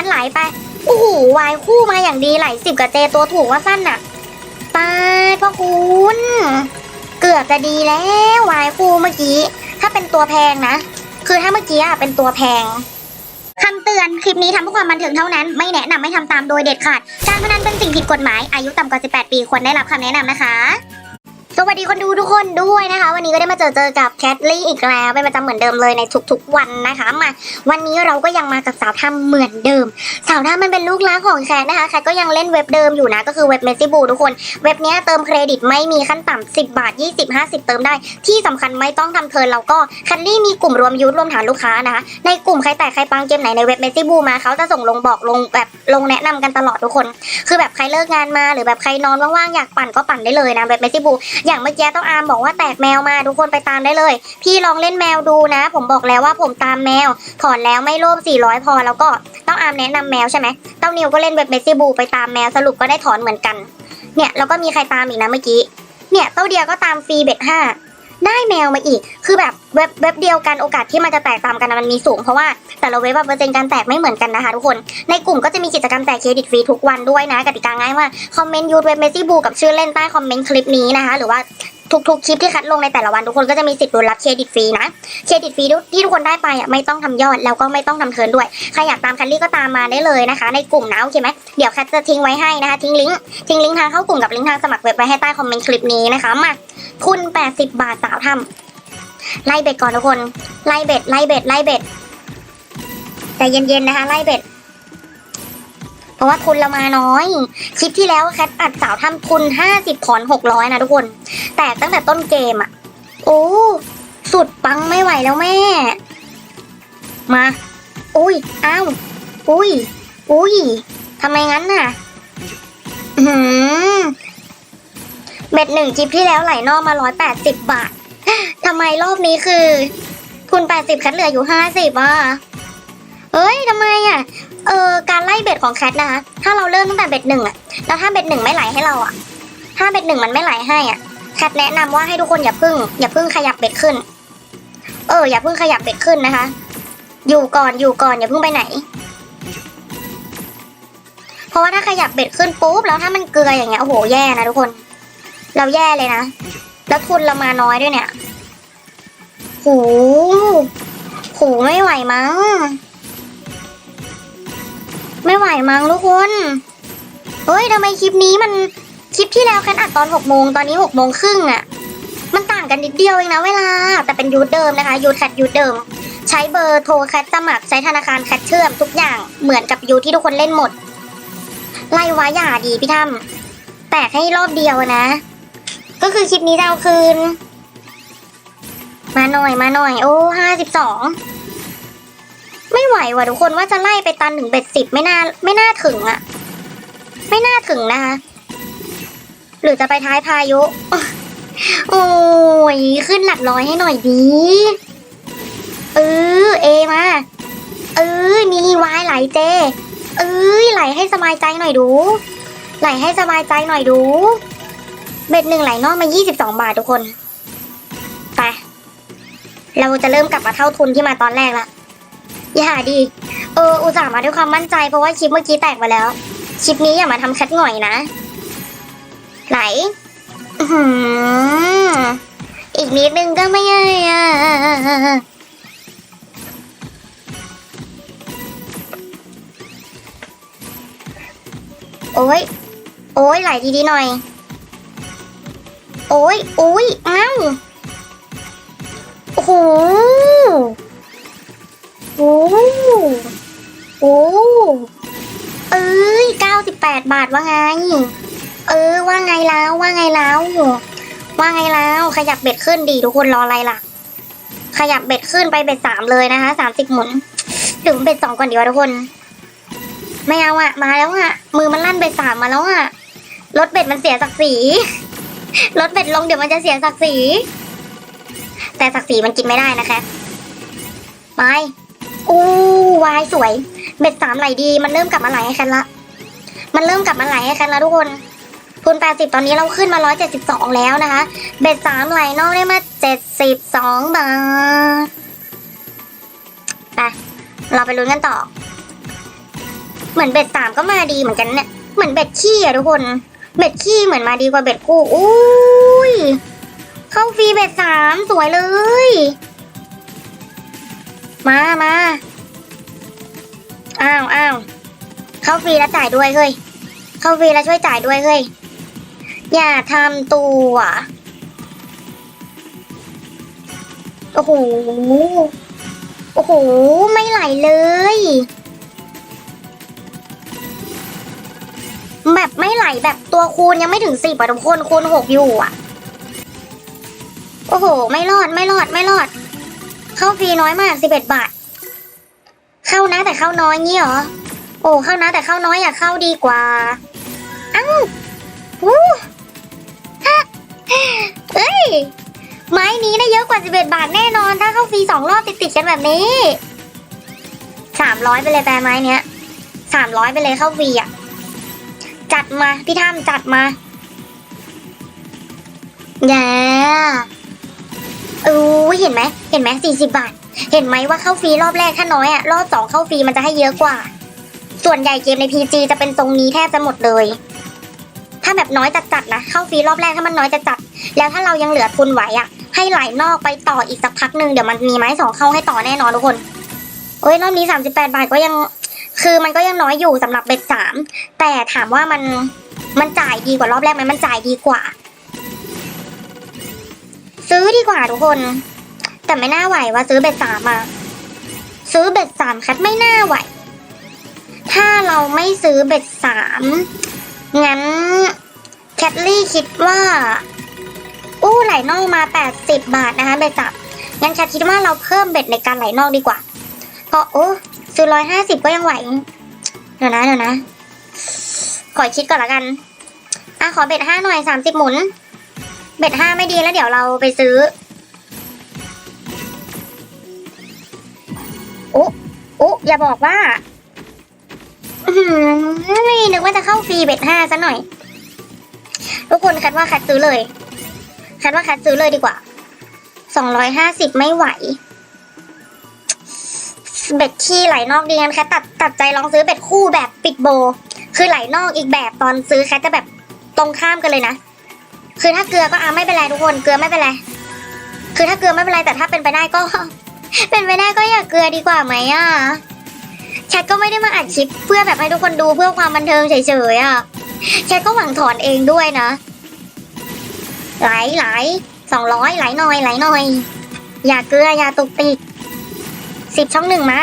งั้นไหลไป โอ้โหวายคู่มาอย่างดีไหลสิบกับเจตัวถูกว่าสั้นน่ะตายพ่อคุณเกือบจะดีแล้ววายคู่เมื่อกี้ ถ้าเป็นตัวแพงนะ คือถ้าเมื่อกี้อะเป็นตัวแพงคำเตือน คลิปนี้ทำเพื่อความบันเทิงเท่านั้น ไม่แนะนำให้ทำตามโดยเด็ดขาด การพนันเป็นสิ่งผิดกฎหมาย อายุต่ำกว่า 18 ปี ควรได้รับคำแนะนำนะคะ สวัสดีคนดูทุกคนด้วยนะคะ วันนี้ก็ได้มาเจอเจอกับแคทลี่อีกแล้วเป็นประจำเหมือนเดิมเลยในทุกๆวันนะคะมาวันนี้เราก็ยังมากับสาวถ้ำเหมือนเดิม สาวถ้ำมันเป็นลูกรักของแคทนะคะแคทก็ยังเล่นเว็บเดิมอยู่นะก็คือเว็บเมซิบูทุกคน เว็บนี้เติมเครดิตไม่มีขั้นต่ำ10 บาท 20 50 เติมได้ ที่สำคัญไม่ต้องทำเทิร์นแล้วก็คันลี่มีกลุ่มรวมยูทรวมฐานลูกค้านะคะในกลุ่มใครแตกใครปังเกมไหนในเว็บเมซิบูมาเขาจะส่งลงบอกลงแบบลงแนะนำกันตลอดทุกคน คือแบบใครเลิกงานมาหรือแบบใครนอนว่างๆอยากปั่นก็ปั่นได้เลยนะเว็บเมซิบูอย่างเมื่อกี้ต้องอาร์มบอกว่าแตกแมวมาทุกคนไปตามได้เลย พี่ลองเล่นแมวดูนะ ผมบอกแล้วว่าผมตามแมว ถอนแล้วไม่โลภ400 พอแล้วก็ต้องอาร์มแนะนำแมวใช่ไหมเต้านิวก็เล่นเว็บเมซี่บูไปตามแมวสรุปก็ได้ถอนเหมือนกัน เนี่ยแล้วก็มีใครตามอีกนะเมื่อกี้ เนี่ยเต้าเดียก็ตามฟรีเบ็ดห้า ได้แมวมาอีก คือแบบเว็บเว็บเดียวกันโอกาสที่มันจะแตกตามกันมันมีสูง เพราะว่าแต่ละเว็บเปอร์เซ็นต์การแตกไม่เหมือนกันนะคะทุกคน ในกลุ่มก็จะมีกิจกรรมแจกเครดิตฟรีทุกวันด้วยนะกติกาง่ายมากคอมเมนต์ยูทเว็บเมซิบูกับชื่อเล่นใต้คอมเมนต์คลิปนี้นะคะหรือว่าทุกๆคลิปที่คัดลงในแต่ละวันทุกคนก็จะมีสิทธิ์ลุ้นรับเครดิตฟรีนะ เครดิตฟรีที่ทุกคนได้ไปอะไม่ต้องทำยอดแล้วก็ไม่ต้องทำเทิร์นด้วย ใครอยากตามคันลี่ก็ตามมาได้เลยนะคะ ในกลุ่มนะโอเคไหมเดี๋ยวแคทจะทิ้งไว้ให้นะคะทิ้งลิงก์ทิ้งลิงก์ทางเข้ากลุ่มกับลิงก์ทางสมัครเว็บไว้ให้ใต้คอมเมนต์คลิปนี้นะคะมา ทุน 80 บาทสาวทำไล่เบ็ดก่อนทุกคน ไล่เบ็ด ไล่เบ็ด ไล่เบ็ดแต่เย็นๆนะคะ ไล่เบ็ด เพราะว่าทุนเรามาน้อย คลิปที่แล้วแคทอัดสาวทำทุน 50ถอน600 นะทุกคน แต่ตั้งแต่ต้นเกมอะ โอ้ สุดปังไม่ไหวแล้วแม่ มา อุ้ย อ้าว อุ้ย อุ้ยทำไมงั้นน่ะ อื้อหือ เบ็ดหนึ่งจิบที่แล้วไหลนอกมาร้อยแปดสิบบาททำไมรอบนี้คือ ทุนแปดสิบแคทเหลืออยู่ห้าสิบอะเอ้ยทำไมอะ เออการไล่เบ็ดของแคทนะคะ ถ้าเราเริ่มตั้งแต่เบ็ดหนึ่งอะ แล้วถ้าเบ็ดหนึ่งไม่ไหลให้เราอะ ถ้าเบ็ดหนึ่งมันไม่ไหลให้อะ แคทแนะนำว่าให้ทุกคนอย่าพึ่ง อย่าพึ่งขยับเบ็ดขึ้น เออ อย่าพึ่งขยับเบ็ดขึ้นนะคะ อยู่ก่อนอยู่ก่อนอย่าพึ่งไปไหน เพราะว่าถ้าขยับเบ็ดขึ้นปุ๊บแล้วถ้ามันเกลืออย่างเงี้ยโอ้โหแย่นะทุกคน เราแย่เลยนะ แล้วทุนเรามาน้อยด้วยเนี่ย หู หูไม่ไหวมั้ง ไม่ไหวมั้งทุกคน เฮ้ยทำไมคลิปนี้มันคลิปที่แล้วแคทอัดตอนหกโมงตอนนี้หกโมงครึ่งอะมันต่างกันนิดเดียวเองนะเวลา แต่เป็นยูทเดิมนะคะยูทแคทยูทเดิม ใช้เบอร์โทรแคทสมัครใช้ธนาคารแคทเชื่อมทุกอย่างเหมือนกับยูที่ทุกคนเล่นหมดไล่วาอย่าดีพี่ถ้ำแตกให้รอบเดียวนะ ก็คือคลิปนี้จะเอาคืน มาหน่อยมาหน่อย โอ้ห้าสิบสองไม่ไหวว่ะทุกคนว่าจะไล่ไปตันถึงเบ็ดสิบไม่น่าไม่น่าถึงอะไม่น่าถึงนะคะ หรือจะไปท้ายพายุ โอ้ยขึ้นหลักร้อยให้หน่อยดีเออเอมาเออมีวายไหลเจเอ้ยไหลให้สบายใจหน่อยดู ไหลให้สบายใจหน่อยดู เบ็ดหนึ่งไหลนอกมา 22 บาททุกคน ไป เราจะเริ่มกลับมาเท่าทุนที่มาตอนแรกละ อย่าดี เออ อุตส่าห์มาด้วยความมั่นใจเพราะว่าคลิปเมื่อกี้แตกไปแล้ว คลิปนี้อย่ามาทำแคทหน่อยนะ ไหลอื้อหืออีกนิดนึงก็ไม่ใช่อะโอ้ย โอ้ยไหลดีๆหน่อย โอ้ยโอ้ยเอ้าโอ้โหโอ้โหโอ้เอ้ยเก้าสิบแปดบาทว่าไง เออว่าไงแล้วว่าไงแล้วว่าไงแล้วขยับเบ็ดขึ้นดีทุกคนรออะไรล่ะ ขยับเบ็ดขึ้นไปเบ็ดสามเลยนะคะสามสิบหมุนถึงเบ็ดสองก่อนดีกว่าทุกคน ไม่เอาอะมาแล้วอะมือมันลั่นเบ็ดสามมาแล้วอะรถเบ็ดมันเสียศักดิ์ศรี รถเบ็ดลงเดี๋ยวมันจะเสียศักดิ์ศรี แต่ศักดิ์ศรีมันกินไม่ได้นะคะ ไป อู้วายสวย เบ็ดสามไหลดี มันเริ่มกลับมาไหลให้แคนละ มันเริ่มกลับมาไหลให้แคนละทุกคน ทุน80ตอนนี้เราขึ้นมา172แล้วนะคะ เบ็ดสามไหลนอกได้มา72บาท ไป เราไปลุ้นกันต่อ เหมือนเบ็ดสามก็มาดีเหมือนกันเนี่ย เหมือนเบ็ดขี้อะทุกคน เบ็ดขี้เหมือนมาดีกว่าเบ็ดคู่อุ้ย เข้าฟรีเบ็ดสามสวยเลย มามาอ้าวอ้าวเข้าฟรีแล้วจ่ายด้วยเฮ้ย เข้าฟรีแล้วช่วยจ่ายด้วยเฮ้ย อย่าทำตัวโอ้โห โอ้โห ไม่ไหลเลย แบบไม่ไหลแบบตัวคูณยังไม่ถึงสิบอะทุกคนคูณหกอยู่อะโอ้โห ไม่รอดไม่รอดไม่รอด เข้าฟรีน้อยมากสิบเอ็ดบาท เข้านะแต่เข้าน้อยงี้เหรอ โอ้เข้านะแต่เข้าน้อยอยากเข้าดีกว่าอ้าวู้ฮะเอ้ยไม้นี้ได้เยอะกว่า 11 บาทแน่นอน ถ้าเข้าฟรีสองรอบติดๆกันแบบนี้ 300 ไปเลยแปรไม้เนี้ย 300 ไปเลยเข้าฟรีอะ จัดมา พี่ถ้ำจัดมาแย่อู้ยเห็นไหมเห็นไหม40บาท เห็นไหมว่าเข้าฟรีรอบแรกถ้าน้อยอะรอบสองเข้าฟรีมันจะให้เยอะกว่า ส่วนใหญ่เกมใน PG จะเป็นทรงนี้แทบจะหมดเลย ถ้าแบบน้อยจัดนะเข้าฟรีรอบแรกถ้ามันน้อยจัดแล้วถ้าเรายังเหลือทุนไหวอะ ให้ไหลนอกไปต่ออีกสักพักหนึ่งเดี๋ยวมันมีไม้สองเข้าให้ต่อแน่นอนทุกคนโอ้ยรอบนี้สามสิบแปดบาทก็ยัง คือมันก็ยังน้อยอยู่สำหรับเบ็ดสามแต่ถามว่ามันมันจ่ายดีกว่ารอบแรกไหมมันจ่ายดีกว่า ซื้อดีกว่าทุกคน แต่ไม่น่าไหวว่าซื้อเบ็ดสามมา ซื้อเบ็ดสามคัดไม่น่าไหว ถ้าเราไม่ซื้อเบ็ดสามงั้นแคทลี่คิดว่า อู้ไหลนอกมา 80 บาทนะคะเบ็ดสับงั้นฉันคิดว่าเราเพิ่มเบ็ดในการไหลนอกดีกว่า เพราะโอ้ ซื้อร้อยห้าสิบก็ยังไหว เดี๋ยวนะเดี๋ยวนะ ขอคิดก่อนละกัน อะขอเบ็ดห้าหน่อยสามสิบหมุน เบ็ดห้าไม่ดีแล้วเดี๋ยวเราไปซื้ออ้โอ้อย่าบอกว่าอืมไม่นึกว่าจะเข้าฟรีเบ็ดห้าซะหน่อย ทุกคนคัดว่าคัดซื้อเลย คัดว่าคัดซื้อเลยดีกว่าสองร้อยห้าสิบไม่ไหว เบ็ดขี้ไหลนอกดีงั้นแคทตัดตัดใจลองซื้อเบ็ดคู่แบบปิดโบ คือไหลนอกอีกแบบตอนซื้อแคทจะแบบตรงข้ามกันเลยนะ คือถ้าเกลือก็อะไม่เป็นไรทุกคนเกลือไม่เป็นไร คือถ้าเกลือไม่เป็นไรแต่ถ้าเป็นไปได้ก็ เป็นไปได้ก็อย่าเกลือดีกว่าไหมอะแคทก็ไม่ได้มาอัดคลิปเพื่อแบบให้ทุกคนดูเพื่อความบันเทิงเฉยๆอะแคทก็หวังถอนเองด้วยนะ ไหลไหลสองร้อยไหลหน่อยไหลหน่อย อย่าเกลืออย่าตุกติก สิบช่องหนึ่งมา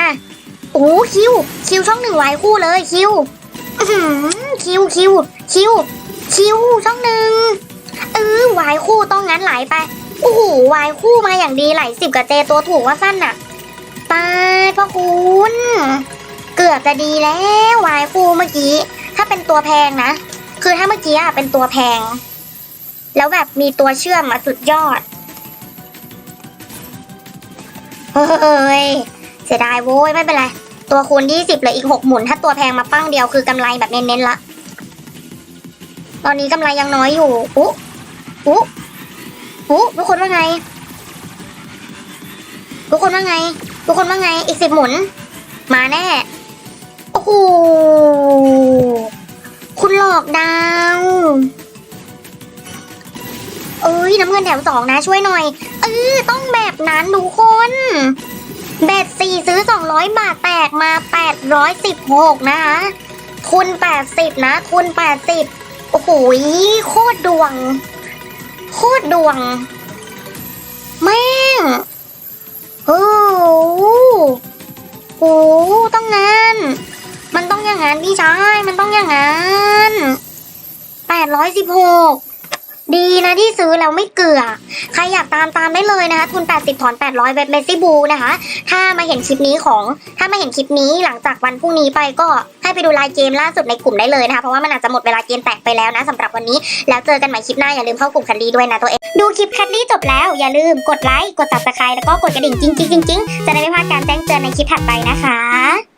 โอ้คิว คิวช่องหนึ่งไว้คู่เลยคิวคิวคิวคิวคิวช่องหนึ่งเออวายคู่ต้องงั้นไหลไปโอ้โหวายคู่มาอย่างดีไหลสิบกับเจตัวถูกว่าสั้นน่ะตายพ่อคุณเกือบจะดีแล้ววายคู่เมื่อกี้ ถ้าเป็นตัวแพงนะ คือถ้าเมื่อกี้อะเป็นตัวแพง แล้วแบบมีตัวเชื่อมมาสุดยอดเฮ้ย เสียดายโว้ยไม่เป็นไร ตัวคูณยี่สิบเหลืออีกหกหมุน ถ้าตัวแพงมาปั้งเดียวคือกำไรแบบเน้นๆละ ตอนนี้กำไรยังน้อยอยู่อุ๊อุ๊อุ๊ทุกคนว่าไง ทุกคนว่าไง ทุกคนว่าไงอีกสิบหมุน มาแน่ โอ้โหคุณหลอกดาวเอ้ยน้ำเงินแถมสองนะช่วยหน่อย เออต้องแบบนั้นทุกคน เบ็ดสี่ซื้อสองร้อยบาทแตกมาแปดร้อยสิบหกนะคะทุนแปดสิบนะทุนแปดสิบโอ้โหโคตรดวง โคตรดวง แม่งโอ้โหโอ้ต้องงาน มันต้องอย่างนั้นพี่ชาย มันต้องอย่างนั้นแปดร้อยสิบหกดีนะที่ซื้อแล้วไม่เกลือ ครอยากตามตามได้เลยนะคะทุน 80 ถอน 800 เว็บเมสซี่บูนะคะ ถ้ามาเห็นคลิปนี้ของ ถ้ามาเห็นคลิปนี้หลังจากวันพรุ่งนี้ไปก็ให้ไปดูไลน์เกมล่าสุดในกลุ่มได้เลยนะคะ เพราะว่ามันอาจจะหมดเวลาเกมแตกไปแล้วนะสำหรับวันนี้ แล้วเจอกันใหม่คลิปหน้าอย่าลืมเข้ากลุ่มคันดีด้วยนะตัวเอง ดูคลิปคันดีจบแล้วอย่าลืมกดไลค์ กด subscribe แล้วก็กดกระดิ่งจริงๆๆๆจะได้ไม่พลาดการแจ้งเตือนในคลิปถัดไปนะคะ